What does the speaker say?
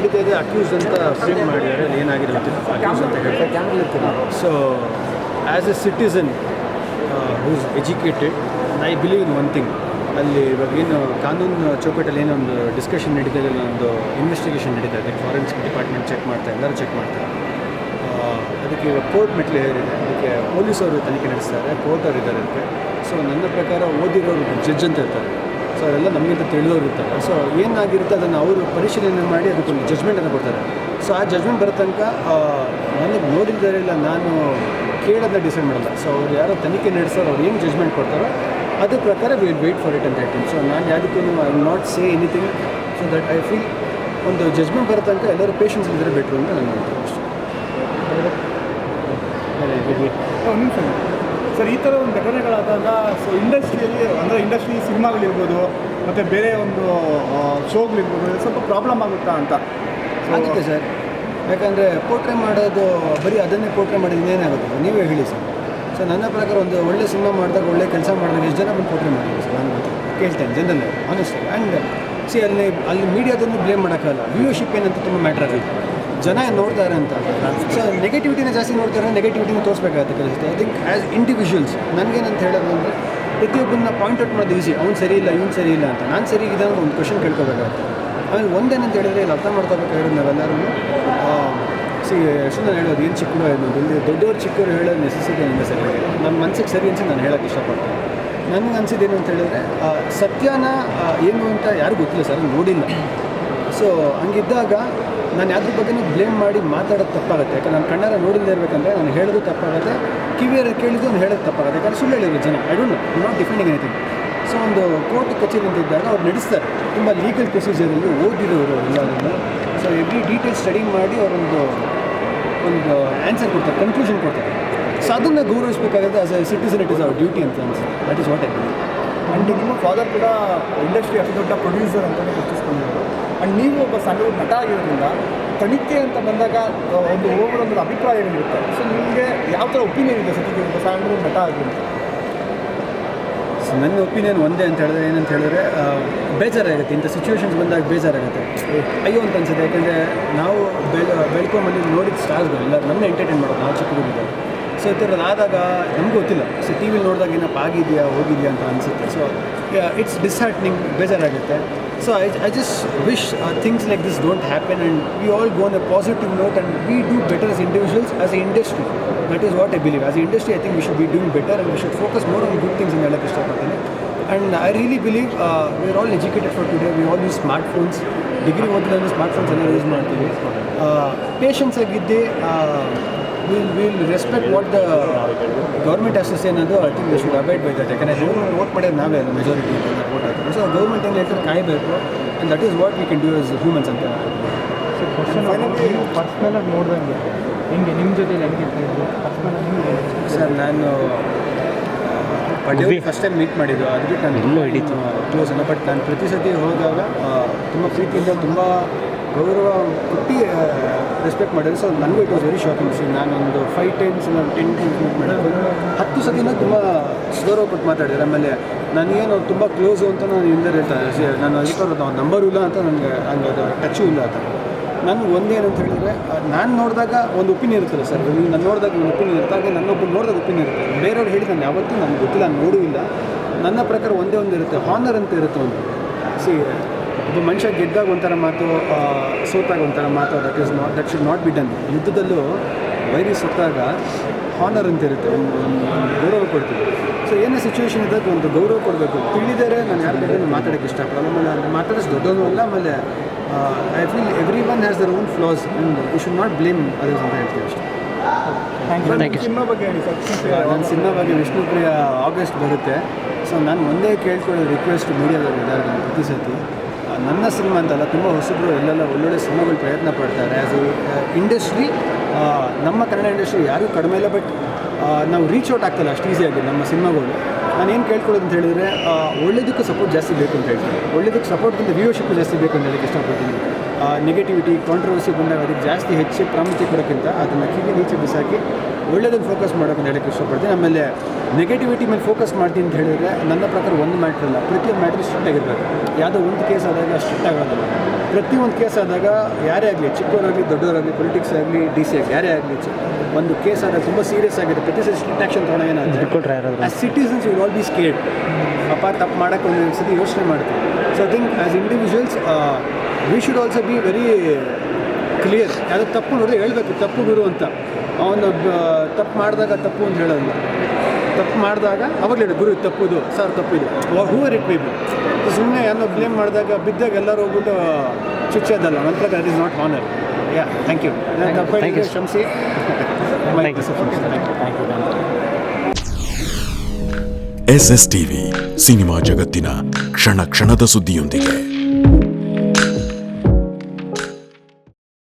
ನಡೀತಾ ಅಕ್ಯೂಸ್ ಅಂತ ಫ್ರೇಮ್ ಮಾಡಿದ್ದಾರೆ ಅಲ್ಲಿ ಏನಾಗಿದೆ ಅಕ್ಯೂಸ್ ಅಂತ so as a citizen who's educated I believe in one thing ಅಲ್ಲಿ ಇವಾಗ ಏನು ಕಾನೂನು ಚೌಕಟ್ಟಲ್ಲಿ ಏನೊಂದು ಡಿಸ್ಕಷನ್ ನಡೀತಾ ಇದೆ ಒಂದು ಇನ್ವೆಸ್ಟಿಗೇಷನ್ ನಡೀತಾ ಇದೆ. ಫಾರೆನ್ಸಿಕ್ ಡಿಪಾರ್ಟ್ಮೆಂಟ್ ಚೆಕ್ ಮಾಡ್ತಾರೆ ಎಲ್ಲರೂ ಚೆಕ್ ಮಾಡ್ತಾರೆ ಆ, ಅದಕ್ಕೆ ಇವಾಗ ಕೋರ್ಟ್ ಮೆಟ್ಲು ಏರಿದೆ ಅದಕ್ಕೆ ಪೊಲೀಸವರು ತನಿಖೆ ನಡೆಸ್ತಾರೆ ಕೋರ್ಟವ್ರು ಇದ್ದಾರೆ ಅದಕ್ಕೆ. ಸೊ ನನ್ನ ಪ್ರಕಾರ ಓದಿರೋರು ಜಡ್ಜ್ ಅಂತ ಇರ್ತಾರೆ. ಸೊ ಅವರೆಲ್ಲ ನಮಗಿಂತ ತಿಳಿದವರು ಇರ್ತಾರೆ. ಸೊ ಏನಾಗಿರುತ್ತೆ ಅದನ್ನು ಅವರು ಪರಿಶೀಲನೆ ಮಾಡಿ ಅದಕ್ಕೊಂದು ಜಜ್ಮೆಂಟನ್ನು ಕೊಡ್ತಾರೆ. ಸೊ ಆ ಜಜ್ಮೆಂಟ್ ಬರೋ ತನಕ ನನಗೆ ನೋಡಿದ್ದಾರೆ ಇಲ್ಲ ನಾನು ಕೇಳೋದನ್ನ ಡಿಸೈಡ್ ಮಾಡಲ್ಲ. ಸೊ ಅವ್ರು ಯಾರೋ ತನಿಖೆ ನಡೆಸೋರು ಅವ್ರು ಏನು ಜಜ್ಮೆಂಟ್ ಕೊಡ್ತಾರೋ, ಅದ್ರ ಪ್ರಕಾರ ವಿಲ್ ವೇಟ್ ಫಾರ್ ಇಟ್ ಅಂತ ಹೇಳ್ತೀನಿ ಸೊ ನಾನು ಯಾವುದಕ್ಕೂ I not say anything so that I feel ಒಂದು ಜಜ್ಮೆಂಟ್ ಬರೋ ತನಕ ಎಲ್ಲರೂ ಪೇಷನ್ಸ್ ಇದ್ದರೆ ಬೆಟ್ರು ಅಂತ ನಾನು ಒಂದು ನಿಮಿಷ ಸರ್, ಈ ಥರ ಒಂದು ಘಟನೆಗಳಾದಾಗ ಸೊ ಇಂಡಸ್ಟ್ರಿಯಲ್ಲಿ ಅಂದರೆ ಇಂಡಸ್ಟ್ರಿ ಸಿನಿಮಾಗಳಿರ್ಬೋದು, ಮತ್ತು ಬೇರೆ ಒಂದು ಶೋಗಳಿರ್ಬೋದು ಸ್ವಲ್ಪ ಪ್ರಾಬ್ಲಮ್ ಆಗುತ್ತಾ ಅಂತ. ಅದಕ್ಕೆ ಸರ್. ಯಾಕಂದರೆ ಪೋಟ್ರೆ ಮಾಡೋದು, ಬರೀ ಅದನ್ನೇ ಪೋಟ್ರೆ ಮಾಡಿದ್ರೆ ಏನಾಗುತ್ತೆ ನೀವೇ ಹೇಳಿ ಸರ್. ಸೊ ನನ್ನ ಪ್ರಕಾರ ಒಂದು ಒಳ್ಳೆ ಸಿನಿಮಾ ಮಾಡಿದಾಗ, ಒಳ್ಳೆ ಕೆಲಸ ಮಾಡಿದಾಗ ಎಷ್ಟು ಜನ ಬಂದು ಪೋಟ್ರೆ ಮಾಡಿದ್ರು ಸರ್? ನಾನು ಕೇಳ್ತೇನೆ ಜನರಲ್ ಆನೆಸ್ಟ್ ಆ್ಯಂಡ್ ಸಿ ಅಲ್ಲಿ ಅಲ್ಲಿ ಮೀಡಿಯಾದನ್ನು ಬ್ಲೇಮ್ ಮಾಡೋಕ್ಕಲ್ಲ ವ್ಯೂವರ್ಶಿಪ್ ಏನಂತ ತುಂಬ ಮ್ಯಾಟ್ರ್ ಆಗುತ್ತೆ. ಜನ ನೋಡ್ತಾರೆ ಅಂತ. ಸೊ ನೆಗೆಟಿವಿಟಿನ ಜಾಸ್ತಿ ನೋಡ್ತಾರೆ ನೆಗೆಟಿವಿಟಿನ ತೋರಿಸ್ಬೇಕಾಗುತ್ತೆ ಕಲಿಸುತ್ತೆ ಐ ಥಿಂಕ್ ಆ್ಯಸ್ ಇಂಡಿವಿಜುವಲ್ಸ್ ನನಗೇನಂತ ಹೇಳೋದು ಅಂದರೆ ಪ್ರತಿಯೊಬ್ಬನ ಪಾಯಿಂಟ್ ಔಟ್ ಮಾಡೋದು ಈಸಿ ಅವ್ನು ಸರಿ ಇಲ್ಲ, ಇವ್ನು ಸರಿ ಇಲ್ಲ ಅಂತ. ನಾನು ಸರಿ ಇದೆ ಅಂತ ಒಂದು ಕ್ವಶನ್ ಕೇಳ್ಕೋಬೇಕಾಗುತ್ತೆ. ಆಮೇಲೆ ಒಂದೇನಂತ ಹೇಳಿದ್ರೆ ಇಲ್ಲಿ ಅರ್ಥ ಮಾಡ್ಕೋಬೇಕಾಗಿರೋದು ನಾವೆಲ್ಲರೂ ಸಿ ಎಷ್ಟು ನಾನು ಹೇಳೋದು ಏನು ಚಿಕ್ಕ ಅನ್ನೋದು ಇಲ್ಲಿ ದೊಡ್ಡವ್ರು ಚಿಕ್ಕವ್ರು ಹೇಳೋದು ನೆಸೆಸಿಟಿ ನನಗೆ ಸರಿ ನನ್ನ ಮನಸ್ಸಿಗೆ ಸರಿ ಅನ್ಸಿ ನಾನು ಹೇಳೋಕ್ಕೆ ಇಷ್ಟಪಡ್ತೀನಿ. ನನಗೆ ಅನಿಸಿದ್ದೇನು ಅಂತ ಹೇಳಿದ್ರೆ ಸತ್ಯನ ಏನು ಅಂತ ಯಾರಿಗೂ ಗೊತ್ತಿಲ್ಲ ಸರ್, ನೋಡಿಲ್ಲ. ಸೊ ಹಂಗಿದ್ದಾಗ ನಾನು ಯಾವುದ್ರ ಬಗ್ಗೆ ಬ್ಲೇಮ್ ಮಾಡಿ ಮಾತಾಡೋದು ತಪ್ಪಾಗುತ್ತೆ. ಯಾಕಂದ್ರೆ ನಾನು ಕಣ್ಣಾರ ನೋಡಿಲ್ಲದೆ ಇರಬೇಕಂದ್ರೆ ನಾನು ಹೇಳೋದು ತಪ್ಪಾಗುತ್ತೆ. ಕಿವಿಯರ ಕೇಳಿದ್ದು ನಾನು ಹೇಳೋದು ತಪ್ಪಾಗುತ್ತೆ. ಯಾಕಂದ್ರೆ ಸುಳ್ಳು ಹೇಳಿದ್ರು ಜನ. I don't know not defending anything so ಒಂದು ಕೋರ್ಟ್ ಕಚೇರಿ ಅಂತ ಇದ್ದಾಗ ಅವ್ರು ನಡೆಸ್ತಾರೆ. ತುಂಬ ಲೀಗಲ್ ಪ್ರೊಸೀಜರಲ್ಲಿ ಓದಿರೋರು ಎಲ್ಲರನ್ನು ಸೊ ಎವ್ರಿ ಡೀಟೇಲ್ ಸ್ಟಡಿ ಮಾಡಿ ಅವರೊಂದು, ಒಂದು ಆನ್ಸರ್ ಕೊಡ್ತಾರೆ ಕನ್ಕ್ಲೂಷನ್ ಕೊಡ್ತಾರೆ. ಸೊ ಅದನ್ನು ಗೌರವಿಸಬೇಕಾಗುತ್ತೆ as a citizen it is our duty ಅಂತ ಅನ್ಸುತ್ತೆ. That is what I and ನಿಮ್ಮ ಫಾದರ್ ಕೂಡ ಇಂಡಸ್ಟ್ರಿ ಅತಿ ದೊಡ್ಡ ಪ್ರೊಡ್ಯೂಸರ್ ಅಂತಲೇ ಗುರುತಿಸ್ಕೊಂಡಿರೋರು ಆ್ಯಂಡ್ ನೀವು ಒಬ್ಬ ಸಣ್ಣ ನಟ ಆಗಿರೋದ್ರಿಂದ ತನಿಖೆ ಅಂತ ಬಂದಾಗ ಒಂದು ಓವರ್ ಒಂದು ಅಭಿಪ್ರಾಯಗಳಿರುತ್ತೆ ಸೊ ನಿಮಗೆ ಯಾವ ಥರ ಒಪಿನಿಯನ್ ಇದೆ ಸತ್ಯಕ್ಕೆ ಒಬ್ಬ ಸಣ್ಣ ನಟ ಆಗಿರುತ್ತೆ ನನ್ನ ಒಪಿನಿಯನ್ ಒಂದೇ ಅಂತ ಹೇಳಿದ್ರೆ ಏನಂತ ಹೇಳಿದ್ರೆ ಬೇಜಾರಾಗುತ್ತೆ. ಇಂಥ ಸಿಚುವೇಶನ್ಸ್ ಬಂದಾಗ ಬೇಜಾರಾಗುತ್ತೆ. ಅಯ್ಯೋ ಅಂತ ಅನ್ಸುತ್ತೆ. ಯಾಕಂದರೆ ನಾವು ಬೆಳ ಬೆಳ್ಕೊಂಬಂದು ನೋಡಿದ ಸ್ಟಾರ್ಸ್ಗಳು ಎಲ್ಲ ನಮ್ಮನ್ನ ಎಂಟರ್ಟೈನ್ ಮಾಡೋದು ನಾವು ಚಿಕ್ಕದಿದ್ದಾಗ ಸೊ ಈ ಥರದ್ದು ಆದಾಗ ನಮ್ಗೆ ಗೊತ್ತಿಲ್ಲ. ಸೊ ಟಿ ವಿಲಿ ನೋಡಿದಾಗ ಏನಪ್ಪ ಆಗಿದೆಯಾ, ಹೋಗಿದೆಯಾ ಅಂತ ಅನಿಸುತ್ತೆ. ಸೊ ಇಟ್ಸ್ ಡಿಸ್ಹಾರ್ಟ್ನಿಂಗ್ ಬೇಜಾರಾಗುತ್ತೆ. so I I just wish things like this don't happen and we all go on a positive note and we do better as individuals as a industry that is what I believe as a industry I think we should be doing better and we should focus more on good things ಅಂತ ಹೇಳಕ್ಕೆ ಇಷ್ಟಪಡ್ತೀನಿ and I really believe we are all educated for today we all use smart phones degree ಓದಿದ್ರೆ smart phones ಎಲ್ಲ use ಮಾಡ್ತೀವಿ patience ಆಗಿದ್ದೆ will will respect what the government ಅಸೋಸ್ ಏನದು I think should abide by that ಯಾಕಂದರೆ government vote ಮಾಡೋದು ನಾವೇ ಅಲ್ಲ majority vote ಹಾಕೋದು ಸೊ ಗೌರ್ಮೆಂಟ್ ಏನು ಹೇಳ್ತಾರೆ ಕಾಯಬೇಕು and that is what we can do as humans ಅಂತ. ಪರ್ಸ್ನಲಾಗಿ ನೋಡಿದಂಗೆ ಹೆಂಗೆ ನಿಮ್ಮ ಜೊತೆ ಹೆಂಗೆ ಸರ್ ನಾನು ಪಡ್ಡೆ ಫಸ್ಟ್ ಟೈಮ್ ಮೀಟ್ ಮಾಡಿದ್ದು. ಅದು ಬಿಟ್ಟು ನಾನು ಎಲ್ಲೂ ಹಿಡೀತು. ಕ್ಲೋಸ್ ಅಲ್ಲ ಬಟ್ ನಾನು ಪ್ರತಿ ಸತಿ ಹೋದಾಗ ತುಂಬ ಪ್ರೀತಿಯಿಂದ ತುಂಬ ಗೌರವ ಕೊಟ್ಟು ರೆಸ್ಪೆಕ್ಟ್ ಮಾಡಿದ್ರೆ. ಸೊ ನನಗೂ it was very shocking scene ನಾನೊಂದು ಫೈವ್ ಟೈಮ್ಸ್ ನಾನು ಟೆನ್ ಟೈಮ್ಸ್ ಮಾಡಿದ್ರು ಹತ್ತು ಸತಿನ ತುಂಬ ಕೊಟ್ಟು ಮಾತಾಡಿದ್ದಾರೆ ಆಮೇಲೆ ನನಗೇನು ತುಂಬ ಕ್ಲೋಸು ಅಂತ ನಾನು ಹಿಂದೆ ಹೇಳ್ತಾರೆ ನಾನು ಅದಕ್ಕೆ ಅವ್ರದ್ದು ನಂಬರು ಇಲ್ಲ ಅಂತ ನನಗೆ ಹಂಗೆ ಅದು ಟಚ್ಚು ಇಲ್ಲ ಅಂತ. ನಾನು ಒಂದೇನಂತ ಹೇಳಿದರೆ ನಾನು ನೋಡಿದಾಗ ಒಂದು ಒಪಿನಿಯನ್ ಇರ್ತದೆ ಸರ್ ನಾನು ನೋಡಿದಾಗ ಒಂದು ಒಪಿನಿಯನ್ ಇರುತ್ತೆ ಹಾಗೆ ನನ್ನೊಬ್ಬರು ನೋಡಿದಾಗ ಒಪಿನಿಯನ್ ಇರುತ್ತೆ ಬೇರೆಯವ್ರು ಹೇಳಿದ ನಾನು ಯಾವತ್ತೂ ನನಗೆ ಗೊತ್ತಿಲ್ಲ ನೋಡೂ ಇಲ್ಲ ನನ್ನ ಪ್ರಕಾರ ಒಂದೇ ಒಂದು ಇರುತ್ತೆ. ಹಾನರ್ ಅಂತ ಇರುತ್ತೆ ಒಂದು. ಸಿ ಒಬ್ಬ ಮನುಷ್ಯ ಗೆದ್ದಾಗ ಒಂಥರ ಮಾತು ಸೋತಾಗ ಒಂಥರ ಮಾತು that is not that should not be done ಯುದ್ಧದಲ್ಲೂ ವೈರಿ ಸತ್ತಾಗ ಹಾನರ್ ಅಂತ ಇರುತ್ತೆ ಒಂದು ಒಂದು ಒಂದು ಗೌರವ ಕೊಡ್ತೀವಿ. ಸೊ ಏನೇ ಸಿಚುವೇಶನ್ ಇದ್ದಾಗ ಒಂದು ಗೌರವ ಕೊಡಬೇಕು. ತಿಳಿದರೆ ನಾನು ಯಾರ ಬಗ್ಗೆ ಮಾತಾಡೋಕ್ಕೆ ಇಷ್ಟಪಡಲ್ಲ. ಆಮೇಲೆ ನಾನು ಮಾತಾಡೋಷ್ಟು ದೊಡ್ಡವನು ಅಲ್ಲ ಆಮೇಲೆ I feel everyone has their own flaws and you should not blame others ಅಂತ ಹೇಳ್ತೀವಿ ಅಷ್ಟೇ. ಸಿನಿಮಾ ಬಗ್ಗೆ ಹೇಳಿ ಸರ್. ನನ್ನ ಸಿನಿಮಾ ಬಗ್ಗೆ ವಿಷ್ಣುಪ್ರಿಯ ಆಗಸ್ಟ್ ಬರುತ್ತೆ. ಸೊ ನಾನು ಒಂದೇ ಕೇಳ್ಕೊಳ್ಳೋ ರಿಕ್ವೆಸ್ಟ್ ಮೀಡಿಯಾದವ್ರು ಇದ್ದಾರೆ ಪ್ರತಿ ಸತಿ ನನ್ನ ಸಿನಿಮಾ ಅಂತಲ್ಲ, ತುಂಬ ಹೊಸಬ್ರು ಎಲ್ಲೆಲ್ಲ ಒಳ್ಳೊಳ್ಳೆ ಸಿನಿಮಾಗಳು ಪ್ರಯತ್ನ ಪಡ್ತಾರೆ. ಆ್ಯಸ್ ಎ ಇಂಡಸ್ಟ್ರಿ ನಮ್ಮ ಕನ್ನಡ ಇಂಡಸ್ಟ್ರಿ ಯಾರಿಗೂ ಕಡಿಮೆ ಇಲ್ಲ ಬಟ್ ನಾವು ರೀಚ್ ಔಟ್ ಆಗ್ತಲ್ಲ ಅಷ್ಟು ಈಸಿಯಾಗಿ ನಮ್ಮ ಸಿನಿಮಾಗಳು. ನಾನು ಏನು ಕೇಳ್ಕೊಳ್ಳೋದು ಅಂತ ಹೇಳಿದರೆ ಒಳ್ಳೇದಕ್ಕೂ ಸಪೋರ್ಟ್ ಜಾಸ್ತಿ ಬೇಕು ಅಂತ ಹೇಳ್ತೀನಿ. ಒಳ್ಳೇದಕ್ಕೆ ಸಪೋರ್ಟ್ಗಿಂತ ವ್ಯೂವರ್ಶಿಪ್ ಜಾಸ್ತಿ ಬೇಕು ಅಂತ ಹೇಳಕ್ಕೆ ಇಷ್ಟಪಡ್ತೀನಿ. ನೆಗೆಟಿವಿಟಿ ಕಾಂಟ್ರವರ್ಸಿ ಬಂದಾಗ ಅದಕ್ಕೆ ಜಾಸ್ತಿ ಹೆಚ್ಚು ಪ್ರಾಮುಖ್ಯತೆ ಕೊಡೋಕ್ಕಿಂತ ಅದನ್ನು ಕಿವಿ ನೀಚೆ ಬಿಸಾಕಿ ಒಳ್ಳೆಯದನ್ನು ಫೋಕಸ್ ಮಾಡೋಕೆ ಹೇಳಕ್ಕೆ ಇಷ್ಟಪಡ್ತೀನಿ. ಆಮೇಲೆ ನೆಗೆಟಿವಿಟಿ ಮೇಲೆ ಫೋಕಸ್ ಮಾಡ್ತೀನಿ ಅಂತ ಹೇಳಿದ್ರೆ ನನ್ನ ಪ್ರಕಾರ ಒಂದು ಮ್ಯಾಟ್ರ್ ಇಲ್ಲ ಪ್ರತಿಯೊಂದು ಮ್ಯಾಟ್ರ್ ಸ್ಟ್ರಿಕ್ಟ್ ಆಗಿರಬೇಕು. ಯಾವುದೋ ಒಂದು ಕೇಸ್ ಆದಾಗ ಸ್ಟ್ರಿಕ್ಟ್ ಆಗೋದಿಲ್ಲ ಪ್ರತಿಯೊಂದು ಕೇಸ್ ಆದಾಗ ಯಾರೇ ಆಗಲಿ ಚಿಕ್ಕವರಾಗಲಿ ದೊಡ್ಡವರಾಗಲಿ ಪೊಲಿಟಿಕ್ಸ್ ಆಗಲಿ ಡಿ ಸಿ ಆಗಲಿ ಯಾರೇ ಆಗಲಿ ಒಂದು ಕೇಸ್ ಆದಾಗ ತುಂಬ ಸೀರಿಯಸ್ ಆಗಿದೆ ಪ್ರತಿ ಸಲ strict action ತೊಗೊಳೋ as citizens will all be scared ಅಪ್ಪ ತಪ್ಪು ಮಾಡೋಕ್ಕೆ ಒಂದು ಸತಿ ಯೋಚನೆ ಮಾಡ್ತೀವಿ. So I think as individuals we should also be very clear ಯಾವುದೋ ತಪ್ಪು ನೋಡಿದ್ರೆ ಹೇಳಬೇಕು ತಪ್ಪು ಗುರು ಅಂತ. ಅವನು ತಪ್ಪು ಮಾಡಿದಾಗ ತಪ್ಪು ಅಂತ ಹೇಳೋದು ತಪ್ಪು ಮಾಡಿದಾಗ ಅವಾಗಲೇ ಹೇಳಿ ಗುರು ತಪ್ಪುದು ತಪ್ಪು ಇದು ಸರ್ ತಪ್ಪು ಇದು. ಹೂ ಆರ್ ಇಟ್ ಮೇಬಿ ಸುಮ್ಮನೆ ಏನೋ ಬ್ಲೇಮ್ ಮಾಡಿದಾಗ ಬಿದ್ದಾಗ ಎಲ್ಲರೂ ಹೋಗ್ಬಿಟ್ಟು ಚುಚ್ಚೋದಲ್ಲ ನನ್ನ ಪ್ರಕಾರ that is not honour yeah thank you ತಪ್ಪು ಯು ಕ್ಷಮಿಸಿ. Thank you S S TV cinema ಜಗತ್ತಿನ ಕ್ಷಣ ಕ್ಷಣದ ಸುದ್ದಿಯೊಂದಿಗೆ.